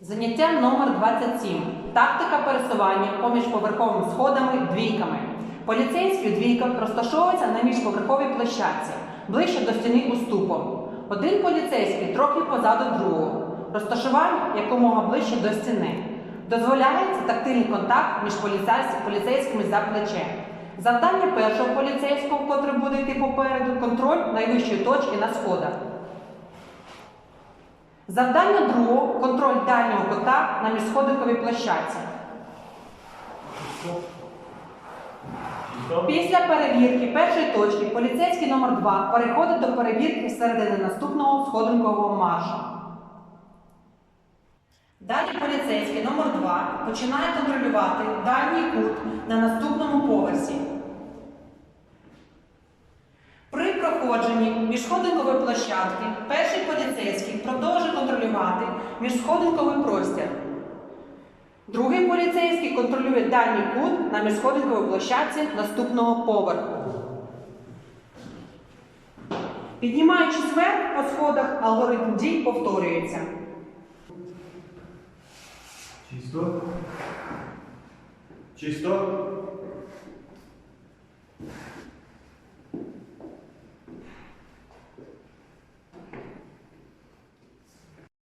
Заняття номер 27. Тактика пересування поміж поверховими сходами двійками. Поліцейський у двійках розташовується на міжповерховій площадці, ближче до стіни уступом. Один поліцейський трохи позаду другого. Розташування якомога ближче до стіни. Дозволяється тактильний контакт між поліцейськими за плече. Завдання першого поліцейського, котрий буде йти попереду, контроль найвищої точки на сходах. Завдання другого контроль дальнього кота на міжсходинковій площадці. Після перевірки першої точки поліцейський номер 2 переходить до перевірки середини наступного сходинкового маршу. Далі поліцейський номер 2 починає контролювати дальній кут на наступному поверсі. При проходженні міжсходинкової площадки перший поліцейський продовжує міжсходинковий простір. Другий поліцейський контролює дальній кут на міжсходинковій площадці наступного поверху. Піднімаючись вверх по сходах, алгоритм дій повторюється. Чисто. Чисто.